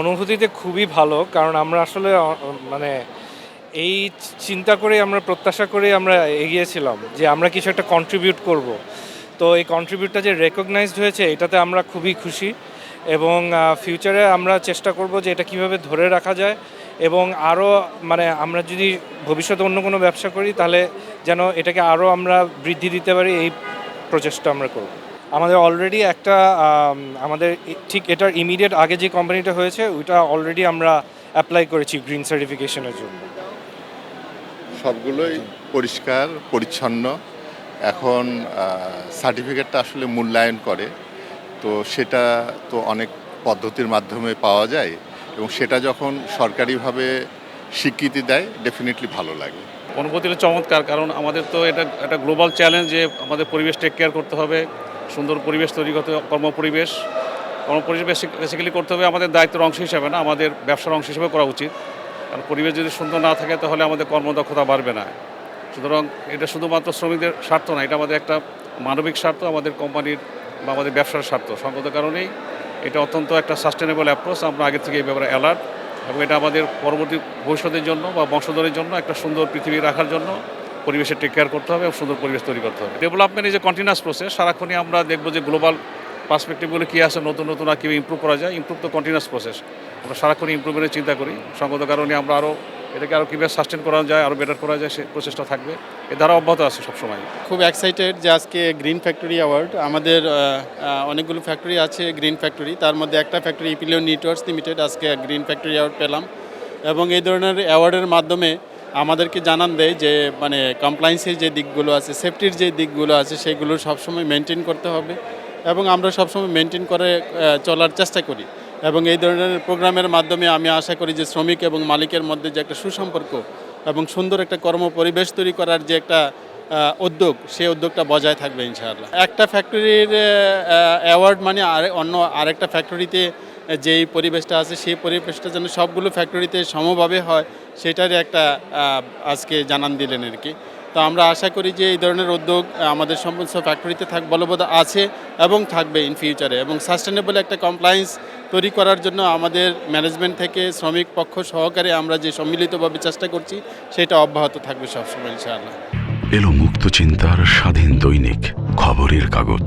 অনুভূতিতে খুবই ভালো, কারণ আমরা আসলে মানে এই চিন্তা করে আমরা, প্রত্যাশা করে আমরা এগিয়েছিলাম যে আমরা কিছু একটা কন্ট্রিবিউট করব। তো এই কন্ট্রিবিউটটা যে রেকগনাইজড হয়েছে, এটাতে আমরা খুবই খুশি এবং ফিউচারে আমরা চেষ্টা করব যে এটা কীভাবে ধরে রাখা যায় এবং আরও মানে আমরা যদি ভবিষ্যতে অন্য কোনো ব্যবসা করি, তাহলে যেন এটাকে আরও আমরা বৃদ্ধি দিতে পারি, এই প্রচেষ্টা আমরা করব। আমাদের অলরেডি একটা আমাদের ঠিক এটার ইমিডিয়েট আগে যে কোম্পানিটা হয়েছে ওইটা অলরেডি আমরা অ্যাপ্লাই করেছি গ্রিন সার্টিফিকেশনের জন্য। সবগুলোই পরিষ্কার পরিচ্ছন্ন। এখন সার্টিফিকেটটা আসলে মূল্যায়ন করে। তো সেটা তো অনেক পদ্ধতির মাধ্যমে পাওয়া যায় এবং সেটা যখন সরকারিভাবে স্বীকৃতি দেয় ডেফিনেটলি ভালো লাগে। অনুভূতিটা চমৎকার কারণ আমাদের তো এটা একটা গ্লোবাল চ্যালেঞ্জ যে আমাদের পরিবেশ টেক কেয়ার করতে হবে। সুন্দর পরিবেশ তৈরি করতে হবে কর্মপরিবেশ কর্মপরিবেশ বেসিক্যালি করতে হবে আমাদের দায়িত্বের অংশ হিসাবে না, আমাদের ব্যবসার অংশ হিসেবে করা উচিত। কারণ পরিবেশ যদি সুন্দর না থাকে তাহলে আমাদের কর্মদক্ষতা বাড়বে না। সুতরাং এটা শুধুমাত্র শ্রমিকদের স্বার্থ না, এটা আমাদের একটা মানবিক স্বার্থ, আমাদের কোম্পানির বা আমাদের ব্যবসার স্বার্থ। সঙ্গত কারণেই এটা অত্যন্ত একটা সাস্টেনেবল অ্যাপ্রোচ আমরা আগে থেকে এই ব্যাপারে অ্যালার্ট এবং এটা আমাদের পরবর্তী ভবিষ্যতের জন্য বা বংশধরের জন্য একটা সুন্দর পৃথিবী রাখার জন্য পরিবেশের টেক কেয়ার করতে হবে এবং সুন্দর পরিবেশ তৈরি করতে হবে। ডেভেলপমেন্ট ইজ এ প্রসেস সারাক্ষণই আমরা দেখব যে গ্লোবাল পার্সপেক্টিভগুলো কী আছে, নতুন নতুন আর কীভাবে ইম্প্রুভ করা যায়। ইম্প্রুভ তো কন্টিনিউয়াস প্রসেস আমরা সারাক্ষণ ইম্প্রুভমেন্টের চিন্তা করি। সঙ্গত কারণে আমরা আরও এটাকে আরও কীভাবে সাস্টেন করা যায় আরও বেটার করা যায়, সে প্রচেষ্টা থাকবে। এ দ্বারা অব্যাহত আছে সবসময়। খুব এক্সাইটেড যে আজকে গ্রিন ফ্যাক্টরি অ্যাওয়ার্ড আমাদের অনেকগুলো ফ্যাক্টরি আছে গ্রিন ফ্যাক্টরি তার মধ্যে একটা ফ্যাক্টরি ইপিলিয়ন নেটওয়ার্কস লিমিটেড আজকে গ্রিন ফ্যাক্টরি অ্যাওয়ার্ড পেলাম। এবং এই ধরনের অ্যাওয়ার্ডের মাধ্যমে আমাদেরকে জানান দেয় যে মানে কমপ্লায়েন্সের যে দিকগুলো আছে সেফটির যে দিকগুলো আছে, সেগুলো সবসময় মেনটেন করতে হবে এবং আমরা সবসময় মেনটেন করে চলার চেষ্টা করি। এবং এই ধরনের প্রোগ্রামের মাধ্যমে আমি আশা করি যে, শ্রমিক এবং মালিকের মধ্যে যে একটা সুসম্পর্ক এবং সুন্দর একটা কর্ম পরিবেশ তৈরি করার যে একটা উদ্যোগ, সেই উদ্যোগটা বজায় থাকবে, ইনশাআল্লাহ। একটা ফ্যাক্টরির অ্যাওয়ার্ড মানে আর, অন্য আরেকটা ফ্যাক্টরিতে যেই পরিবেশটা আছে, সেই পরিবেশটা যেন সবগুলো ফ্যাক্টরিতে সমভাবে হয়, সেটারই একটা আজকে জানান দিলেন আর কি। তো আমরা আশা করি যে এই ধরনের উদ্যোগ আমাদের সমস্ত ফ্যাক্টরিতে থাক, বলবৎ আছে এবং থাকবে ইন ফিউচারে এবং সাস্টেনেবল একটা কমপ্লায়েন্স তৈরি করার জন্য আমাদের ম্যানেজমেন্ট থেকে শ্রমিক পক্ষ সহকারে আমরা যে সম্মিলিতভাবে চেষ্টা করছি, সেটা অব্যাহত থাকবে সবসময়, ইনশাআল্লাহ। এলো মুক্ত চিন্তার স্বাধীন দৈনিক খবরের কাগজ।